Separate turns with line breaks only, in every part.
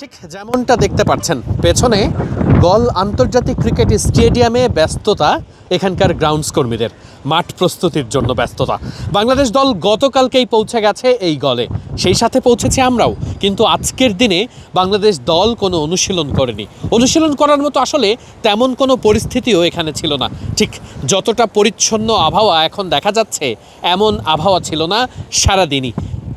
ঠিক যেমনটা দেখতে পাচ্ছেন, পেছনে গল আন্তর্জাতিক ক্রিকেট স্টেডিয়ামে ব্যস্ততা এখানকার গ্রাউন্ডস কর্মীদের মাঠ প্রস্তুতির জন্য ব্যস্ততা। বাংলাদেশ দল গতকালকেই পৌঁছে গেছে এই গলে। সেই সাথে পৌঁছেছি আমরাও, কিন্তু আজকের দিনে বাংলাদেশ দল কোনো অনুশীলন করেনি। অনুশীলন করার মতো আসলে তেমন কোনো পরিস্থিতিও এখানে ছিল না। ঠিক যতটা পরিচ্ছন্ন আবহাওয়া এখন দেখা যাচ্ছে, এমন আবহাওয়া ছিল না সারাদিনই।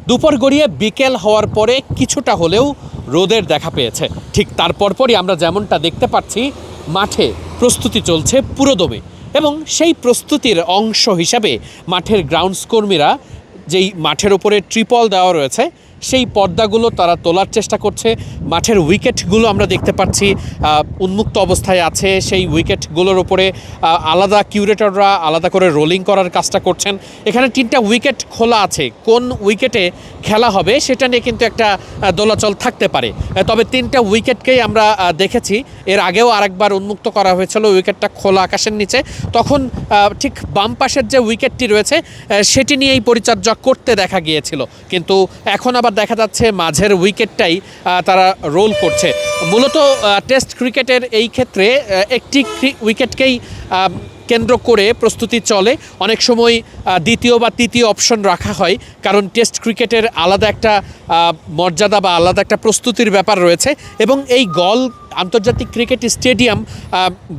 দুপুর গড়িয়ে বিকেল হওয়ার পরে কিছুটা হলেও রোদের দেখা পেয়েছে। ঠিক তারপর পরই আমরা যেমনটা দেখতে পাচ্ছি, মাঠে প্রস্তুতি চলছে পুরোদমে এবং সেই প্রস্তুতির অংশ হিসাবে মাঠের গ্রাউন্ডস কর্মীরা যেই মাঠের ওপরে ট্রিপল দেওয়া রয়েছে সেই পর্দাগুলো তারা তোলার চেষ্টা করছে। মাঠের উইকেটগুলো আমরা দেখতে পাচ্ছি উন্মুক্ত অবস্থায় আছে। সেই উইকেটগুলোর ওপরে আলাদা কিউরেটররা আলাদা করে রোলিং করার কাজটা করছেন। এখানে তিনটা উইকেট খোলা আছে। কোন উইকেটে খেলা হবে সেটা নিয়ে কিন্তু একটা দোলাচল থাকতে পারে। তবে তিনটা উইকেটকেই আমরা দেখেছি। এর আগেও আরেকবার উন্মুক্ত করা হয়েছিল, উইকেটটা খোলা আকাশের নিচে। তখন ঠিক বাম পাশের যে উইকেটটি রয়েছে সেটি নিয়েই পরিচর্যা করতে দেখা গিয়েছিল। কিন্তু এখন আবার দেখা যাচ্ছে মাঝের উইকেটটাই তারা রোল করছে। মূলত টেস্ট ক্রিকেটের এই ক্ষেত্রে একটি উইকেটকেই কেন্দ্র করে প্রস্তুতি চলে। অনেক সময় দ্বিতীয় বা তৃতীয় অপশন রাখা হয়, কারণ টেস্ট ক্রিকেটের আলাদা একটা মর্যাদা বা আলাদা একটা প্রস্তুতির ব্যাপার রয়েছে এবং এই গল আন্তর্জাতিক ক্রিকেট স্টেডিয়াম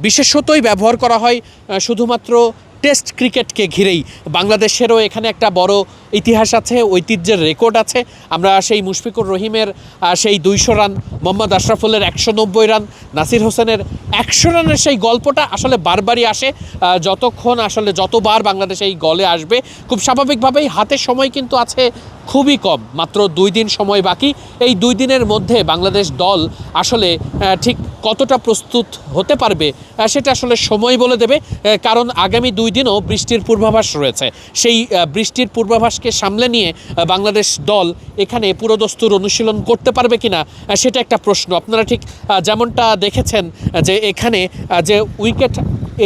বিশেষতই ব্যবহার করা হয় শুধুমাত্র টেস্ট ক্রিকেটকে ঘিরেই বাংলাদেশেরও এখানে একটা বড় ইতিহাস আছে, ঐতিহ্যের রেকর্ড আছে। আমরা সেই মুশফিকুর রহিমের সেই দুইশো রান, মোহাম্মদ আশরাফুলের একশো নব্বই রান, নাসির হোসেনের একশো রানের সেই গল্পটা আসলে বারবারই আসে। যতক্ষণ আসলে যতবার বাংলাদেশ এই গলে আসবে, খুব স্বাভাবিকভাবেই হাতে সময় কিন্তু আছে খুবই কম। মাত্র দুই দিন সময় বাকি। এই দুই দিনের মধ্যে বাংলাদেশ দল আসলে ঠিক কতটা প্রস্তুত হতে পারবে সেটা আসলে সময় বলে দেবে কারণ আগামী দুই দিনও বৃষ্টির পূর্বাভাস রয়েছে। সেই বৃষ্টির পূর্বাভাসকে সামলে নিয়ে বাংলাদেশ দল এখানে পুরোদস্তুর অনুশীলন করতে পারবে কিনা আহ, সেটা একটা প্রশ্ন। আপনারা ঠিক যেমনটা দেখেছেন যে এখানে যে উইকেট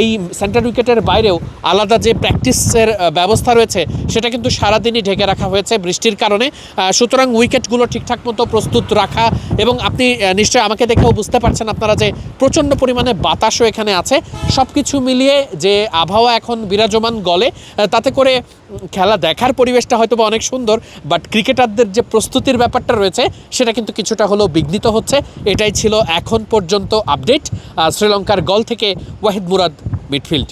এই সেন্টার উইকেটের বাইরেও আলাদা যে প্র্যাকটিসের ব্যবস্থা রয়েছে, সেটা কিন্তু সারাদিনই ঢেকে রাখা হয়েছে বৃষ্টির কারণে। সুতরাং উইকেটগুলো ঠিকঠাক মতো প্রস্তুত রাখা এবং আপনি নিশ্চয়ই আমাকে দেখেও বুঝতে পারছেন আপনারা যে প্রচণ্ড পরিমাণে বাতাসও এখানে আছে। সব কিছু মিলিয়ে যে আবহাওয়া এখন বিরাজমান গলে তাতে করে খেলা দেখার পরিবেশটা হয়তো অনেক সুন্দর বাট ক্রিকেটারদের যে প্রস্তুতির ব্যাপারটা রয়েছে, সেটা কিন্তু কিছুটা হলেও বিঘ্নিত হচ্ছে। এটাই ছিল এখন পর্যন্ত আপডেট শ্রীলঙ্কার গল থেকে ওয়াহিদ মুরাদ মিডফিল্ড